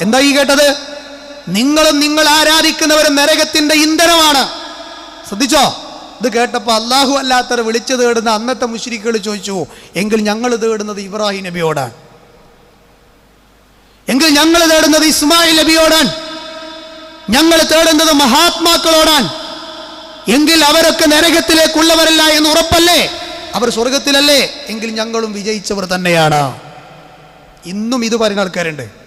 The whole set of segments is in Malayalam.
എന്താ ഈ കേട്ടത്? നിങ്ങളും നിങ്ങൾ ആരാധിക്കുന്നവരും നരകത്തിന്റെ ഇന്ധനമാണ്. ശ്രദ്ധിച്ചോ? ഇത് കേട്ടപ്പോൾ അള്ളാഹു അല്ലാത്തവർ വിളിച്ചു തേടുന്ന അന്നത്തെ മുശ്രിക്കുകൾ ചോദിച്ചു എങ്കിൽ ഞങ്ങൾ തേടുന്നത് ഇബ്രാഹിം നബിയോടാണ്. എങ്കിൽ ഞങ്ങൾ തേടുന്നത് ഇസ്മായിൽ നബിയോടാണ്. ഞങ്ങൾ തേടുന്നത് മഹാത്മാക്കളോടാണ്. എങ്കിൽ അവരൊക്കെ നരകത്തിലേക്കുള്ളവരല്ല എന്ന് ഉറപ്പല്ലേ? അവർ സ്വർഗത്തിലല്ലേ എങ്കിൽ ഞങ്ങളും വിജയിച്ചവർ തന്നെയാണ്. ഇന്നും ഇത് പറയുന്ന ആൾക്കാരുണ്ട്.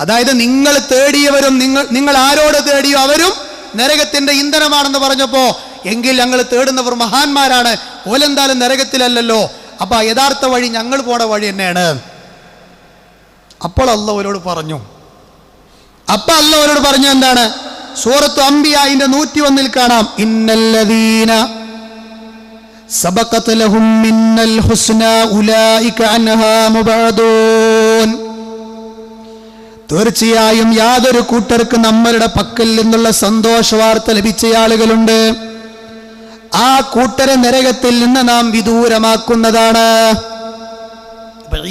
അതായത് നിങ്ങൾ തേടിയവരും നിങ്ങൾ നിങ്ങൾ ആരോട് തേടിയോ അവരും നരകത്തിന്റെ ഇന്ധനമാണെന്ന് പറഞ്ഞപ്പോ എങ്കിൽ ഞങ്ങൾ തേടുന്നവർ മഹാന്മാരാണ്. ഓലെന്താലും നരകത്തിലല്ലല്ലോ. അപ്പൊ യഥാർത്ഥ വഴി ഞങ്ങൾ പോണ വഴി തന്നെയാണ്. അപ്പോൾ അള്ളവരോട് പറഞ്ഞു. അപ്പൊ അള്ളവരോട് പറഞ്ഞ എന്താണ്? സൂറത്ത് അംബിയായിന്റെ നൂറ്റി ഒന്നിൽ കാണാം. ഇന്നല്ലദീന സബഖത് ലഹും മിന്നൽ ഹുസ്ന ഉലായിക അൻഹാ മുബഅദൂൻ തീർച്ചയായും യാതൊരു കൂട്ടർക്ക് നമ്മളുടെ പക്കൽ നിന്നുള്ള സന്തോഷ വാർത്ത ലഭിച്ച ആളുകളുണ്ട്. ആ കൂട്ടരെ നരകത്തിൽ നിന്ന് നാം വിദൂരമാക്കുന്നതാണ്.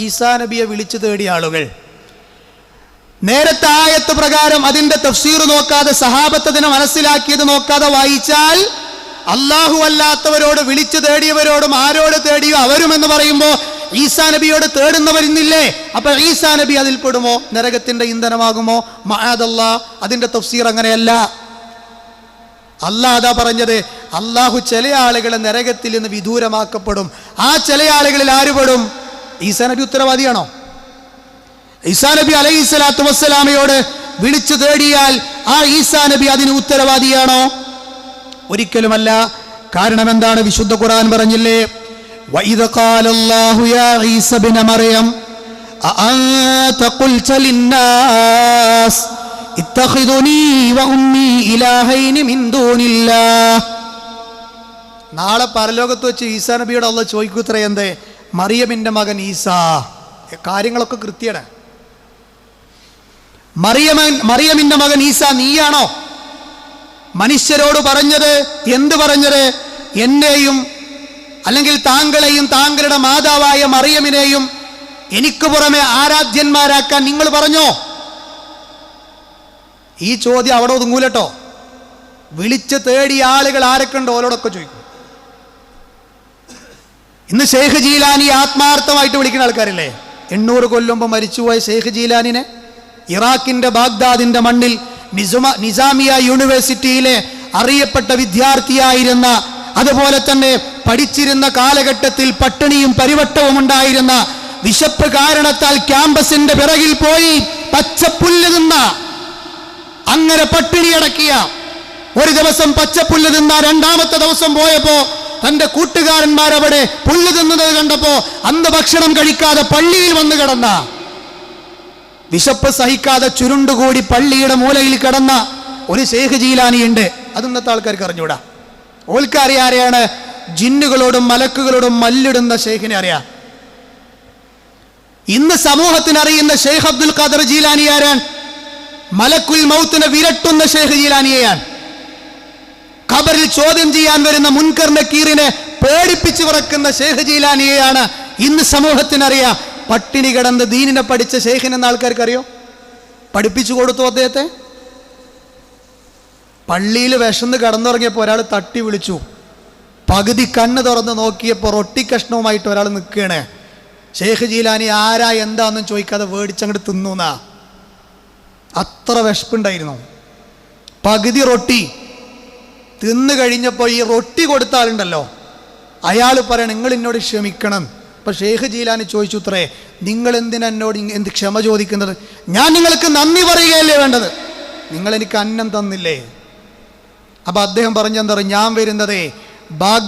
ഈസാ നബിയെ വിളിച്ചു തേടിയ ആളുകൾ നേരത്തെ ആയത്ത് പ്രകാരം അതിന്റെ തഫ്സീർ നോക്കാതെ സഹാബത്തതിനെ മനസ്സിലാക്കിയത് നോക്കാതെ വായിച്ചാൽ അള്ളാഹു അല്ലാത്തവരോട് വിളിച്ചു തേടിയവരോടും ആരോട് തേടിയോ അവരും എന്ന് പറയുമ്പോൾ ഈസാ നബിയോട് തേടുന്നവരിന്നില്ലേ അപ്പൊ ഈസാ നബി അതിൽ പെടുമോ? നരകത്തിന്റെ ഇന്ധനമാകുമോ? മഹാദല്ല അതിന്റെ തഫ്സീർ അങ്ങനെയല്ല. അല്ലാതാ പറഞ്ഞത് അള്ളാഹു ചില ആളുകളെ നരകത്തിൽ നിന്ന് വിദൂരമാക്കപ്പെടും. ആ ചില ആളുകളിൽ ആര് പെടും? ഈസാ നബി ഉത്തരവാദിയാണോ? ഈസാ നബി അലൈഹി സ്വലാത്തു വസ്സലാമയോട് വിളിച്ചു തേടിയാൽ ആ ഈസാ നബി അതിന് ഉത്തരവാദിയാണോ? ഒരിക്കലുമല്ല. കാരണം എന്താണ് വിശുദ്ധ ഖുർആൻ പറഞ്ഞില്ലേ? وَإِذْ قَالَ اللَّهُ يَا عِيسَى ابْنَ مَرْيَمَ أَأَنْتَ قُلْتَ لِلنَّاسِ اتَّخِذُونِي وَأُمِّي إِلَٰهَيْنِ مِن دُونِ اللَّهِ നാളെ പരലോകത്ത് വെച്ച് ഈസാ നബിയോട് അള്ള ചോദിക്കുത്ര എന്തേ മറിയമിന്റെ മകൻ ഈസാ കാര്യങ്ങളൊക്കെ കൃത്യമാണ് മറിയമൻ മറിയമിന്റെ മകൻ ഈസ നീയാണോ മനുഷ്യരോട് പറഞ്ഞത് എന്ത് പറഞ്ഞത് എന്നെയും അല്ലെങ്കിൽ താങ്കളെയും താങ്കളുടെ മാതാവായ മറിയമിനെയും എനിക്ക് പുറമെ ആരാധ്യന്മാരാക്കാൻ നിങ്ങൾ പറഞ്ഞോ? ഈ ചോദ്യം അവിടെ ഒതുങ്ങൂലട്ടോ. വിളിച്ച് തേടി ആളുകൾ ആരൊക്കെയുണ്ടോ ഓരോടൊക്കെ ചോദിക്കും. ഇന്ന് ഷെയ്ഖ് ജീലാനി ആത്മാർത്ഥമായിട്ട് വിളിക്കുന്ന ആൾക്കാരില്ലേ? എണ്ണൂറ് കൊല്ലുമ്പോൾ മരിച്ചുപോയ ഷെയ്ഖ് ജീലാനിനെ ഇറാഖിന്റെ ബാഗ്ദാദിന്റെ മണ്ണിൽ നിസുമ നിസാമിയ യൂണിവേഴ്സിറ്റിയിലെ അറിയപ്പെട്ട വിദ്യാർത്ഥിയായിരുന്ന അതുപോലെ തന്നെ പഠിച്ചിരുന്ന കാലഘട്ടത്തിൽ പട്ടിണിയും പരിവട്ടവും ഉണ്ടായിരുന്ന വിശപ്പ് കാരണത്താൽ ക്യാമ്പസിന്റെ പിറകിൽ പോയി പച്ചപ്പുല്ല് നിന്ന അങ്ങനെ പട്ടിണി അടക്കിയ ഒരു ദിവസം പച്ചപ്പുല്ല് തിന്ന രണ്ടാമത്തെ ദിവസം പോയപ്പോ തന്റെ കൂട്ടുകാരന്മാർ അവിടെ പുല്ല് തിന്നത് കണ്ടപ്പോ അന്ന് ഭക്ഷണം കഴിക്കാതെ പള്ളിയിൽ വന്ന് കിടന്ന. വിശപ്പ് സഹിക്കാതെ ചുരുണ്ടുകൂടി പള്ളിയുടെ മൂലയിൽ കിടന്ന ഒരു ശേഖ് ജീലാനിയുണ്ട്. അത് ഇന്നത്തെ ആൾക്കാർക്ക് അറിഞ്ഞൂടാ. ഓൽക്കാരി ആരെയാണ്? ജിന്നുകളോടും മലക്കുകളോടും മല്ലിടുന്ന ഷെയ്ഖിനെ അറിയാം? ഇന്ന് സമൂഹത്തിന് അറിയുന്ന ഷെയ്ഖ് അബ്ദുൽ ഖാദർ ജീലാനി ആരാണ്? മലക്കുൽ മൗത്തിനെ വിരട്ടുന്ന ഷെയ്ഖ് ജീലാനിയെയാണ് ഖബറിൽ ചോദ്യം ചെയ്യാൻ വരുന്ന മുൻകർ നക്കീറിനെ പേടിപ്പിച്ചു വിറക്കുന്ന ഷെയ്ഖ് ജീലാനിയെയാണ് ഇന്ന് സമൂഹത്തിനറിയാം പട്ടിണി കിടന്ന് ദീനിനെ പഠിച്ച ഷെയ്ഖിനെന്ന ആൾക്കാർക്ക് അറിയോ പഠിപ്പിച്ചു കൊടുത്തു അദ്ദേഹത്തെ? പള്ളിയിൽ വിശന്ന് കടന്നുറങ്ങിയപ്പോൾ ഒരാൾ തട്ടി വിളിച്ചു. പകുതി കണ്ണ് തുറന്ന് നോക്കിയപ്പോൾ റൊട്ടി കഷ്ണവുമായിട്ട് ഒരാൾ നിൽക്കുകയാണ്. ഷെയ്ഖ് ജീലാനി ആരാ? എന്താന്നും ചോദിക്കാതെ വേടിച്ചങ്ങോട്ട് തിന്നുന്നാ? അത്ര വിശപ്പുണ്ടായിരുന്നു. പകുതി റൊട്ടി തിന്നു കഴിഞ്ഞപ്പോൾ ഈ റൊട്ടി കൊടുത്താലുണ്ടല്ലോ അയാൾ പറയണം നിങ്ങൾ എന്നോട് ക്ഷമിക്കണം. അപ്പൊ ഷെയ്ഖ് ജീലാനി ചോദിച്ചു ഇത്രേ നിങ്ങൾ എന്തിനാ എന്നോട് എന്ത് ക്ഷമ ചോദിക്കുന്നത്? ഞാൻ നിങ്ങൾക്ക് നന്ദി പറയുകയല്ലേ വേണ്ടത്. നിങ്ങൾ എനിക്ക് അന്നം തന്നില്ലേ? അപ്പൊ അദ്ദേഹം പറഞ്ഞെന്താ ഞാൻ വരുന്നതേ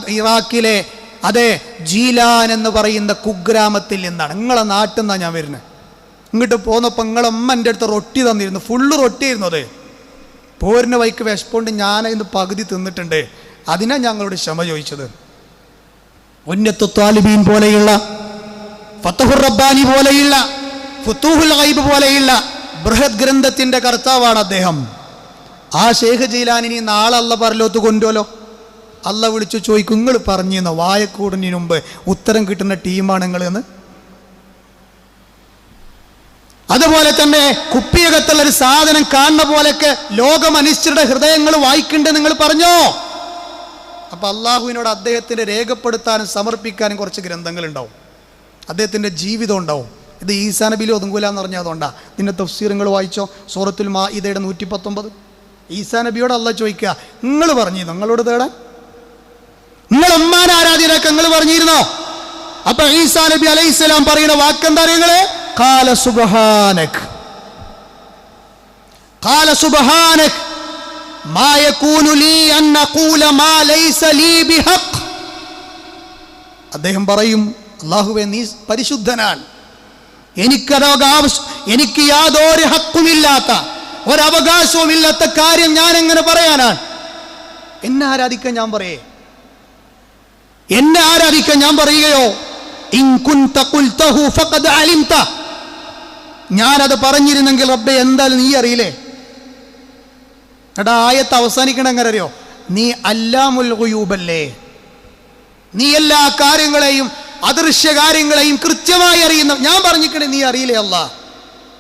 ഇറാഖിലെ അതെ ജീലാൻ എന്ന് പറയുന്ന കുഗ്രാമത്തിൽ നിന്നാണ്. നിങ്ങളെ നാട്ടിൽ നിന്നാണ് ഞാൻ വരുന്നത് ഇങ്ങോട്ട് പോന്നപ്പോൾ നിങ്ങളമ്മ എന്റെ അടുത്ത് റൊട്ടി തന്നിരുന്നു. ഫുള്ള് റൊട്ടിയായിരുന്നു അതെ. പോരിന് വൈക്ക് വിശപ്പുണ്ട്. ഞാൻ ഇന്ന് പകുതി തിന്നിട്ടുണ്ട്. അതിനാ ഞങ്ങളോട് ക്ഷമ ചോദിച്ചത്. ഉന്നത്തു താലിബീൻ പോലെയുള്ള ഫത്തഹുർ റബ്ബാനി പോലെയുള്ള ഫുത്തൂഹുൽ ഹൈബ് പോലെയുള്ള ബൃഹത് ഗ്രന്ഥത്തിന്റെ കർത്താവാണ് അദ്ദേഹം. ആ ഷേഖ് ജീലാനിനി നാളെ അല്ല പറലോത്ത് കൊണ്ടുവല്ലോ അല്ല വിളിച്ചു ചോദിക്കും നിങ്ങൾ പറഞ്ഞിരുന്ന? വായക്കൂടിന് മുമ്പ് ഉത്തരം കിട്ടുന്ന ടീമാണ് നിങ്ങൾ എന്ന്? അതുപോലെ തന്നെ കുപ്പിയകത്തുള്ള ഒരു സാധനം കാണുന്ന പോലെയൊക്കെ ലോകമനുഷ്യരുടെ ഹൃദയങ്ങൾ വായിക്കണ്ടേ നിങ്ങൾ പറഞ്ഞോ? അപ്പൊ അള്ളാഹുവിനോട് അദ്ദേഹത്തിന് രേഖപ്പെടുത്താനും സമർപ്പിക്കാനും കുറച്ച് ഗ്രന്ഥങ്ങൾ ഉണ്ടാവും. അദ്ദേഹത്തിന്റെ ജീവിതം ഉണ്ടാവും. ഇത് ഈസാ നബിയിൽ എന്ന് പറഞ്ഞാൽ അതുകൊണ്ടാ. ഇതിന്റെ തഫ്സീറുകൾ വായിച്ചോ? സൂറത്തുൽ മാ ഇതയുടെ നൂറ്റി പത്തൊമ്പത് ഈസാ നബിയോട് അല്ല ചോദിക്കുക നിങ്ങൾ പറഞ്ഞു നിങ്ങളോട് തേടാൻ? നിങ്ങൾ അമ്മാൻ ആരാധനയൊക്കെ നിങ്ങൾ പറഞ്ഞിരുന്നോ അപ്പൊ ഈസാ നബി അലൈഹിസ്സലാം പറയുന്ന വാക്കെന്താ നിങ്ങള് കാല സുബഹാനക് കാല സുബഹാനക് ما يكون لي أن أقول ما ليس لي بحق അദ്ദേഹം പറയും അള്ളാഹുവെ നീ പരിശുദ്ധനാണ് എനിക്കത് ആവശ്യം എനിക്ക് യാതൊരു ഹക്കുമില്ലാത്ത ഒരവകാശവുമില്ലാത്ത കാര്യം ഞാൻ എങ്ങനെ പറയാനാണ് എന്നെ ആരാധിക്കാൻ ഞാൻ പറയേ എന്നെ ആരാധിക്കാൻ ഞാൻ പറയുകയോ? ഞാനത് പറഞ്ഞിരുന്നെങ്കിൽ റബ്ബെ എന്തായാലും നീ അറിയില്ലേ? എടാ ആയത്ത് അവസാനിക്കണ എങ്ങനെ അറിയോ? നീ അല്ലാമുൽ നീ എല്ലാ കാര്യങ്ങളെയും അദൃശ്യ കാര്യങ്ങളെയും കൃത്യമായി അറിയുന്ന ഞാൻ പറഞ്ഞിക്കണേ നീ അറിയില്ലേ അല്ല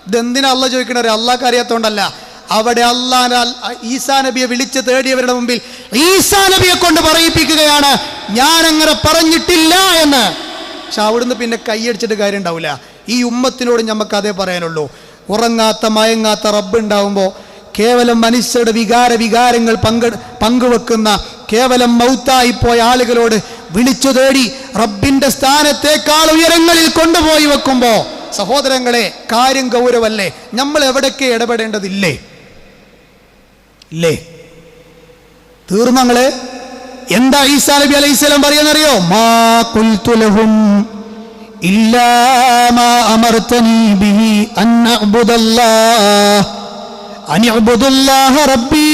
ഇതെന്തിനാ അല്ല ചോദിക്കണേ അള്ളാഹ് അറിയാത്തോണ്ടല്ല. അവിടെ അള്ളാഹ് ഈസാ നബിയെ വിളിച്ച് തേടിയവരുടെ മുമ്പിൽ ഈസാ നബിയെ കൊണ്ട് പറയിപ്പിക്കുകയാണ്. ഞാൻ അങ്ങനെ പറഞ്ഞിട്ടില്ല എന്ന്. പക്ഷെ അവിടുന്ന് പിന്നെ കൈയടിച്ചിട്ട് കാര്യം ഉണ്ടാവില്ല ഈ ഉമ്മത്തിനോട് നമുക്ക് അതേ പറയാനുള്ളൂ. ഉറങ്ങാത്ത മയങ്ങാത്ത റബ്ബ് ഉണ്ടാവുമ്പോൾ കേവലം മനുഷ്യരുടെ വികാര വികാരങ്ങൾ പങ്കെ പങ്കുവെക്കുന്ന കേവലം മൗത്തായി പോയ ആളുകളോട് വിളിച്ചു തേടി റബ്ബിന്റെ സ്ഥാനത്തേക്കാൾ ഉയരങ്ങളിൽ കൊണ്ടുപോയി വെക്കുമ്പോ സഹോദരങ്ങളെ കാര്യം ഗൗരവല്ലേ? നമ്മൾ എവിടൊക്കെ ഇടപെടേണ്ടതില്ലേ? ഇല്ലേ തീർന്നങ്ങൾ എന്താ ഈസാ നബി അലൈഹി സ്വലം പറയാന്നറിയോ? മാ ഖുൽതു ലഹും ഇല്ലാ മാ അമർതനി ബിഹി അൻ അഅ്ബുദല്ലാഹ് അൻ റബ്ബി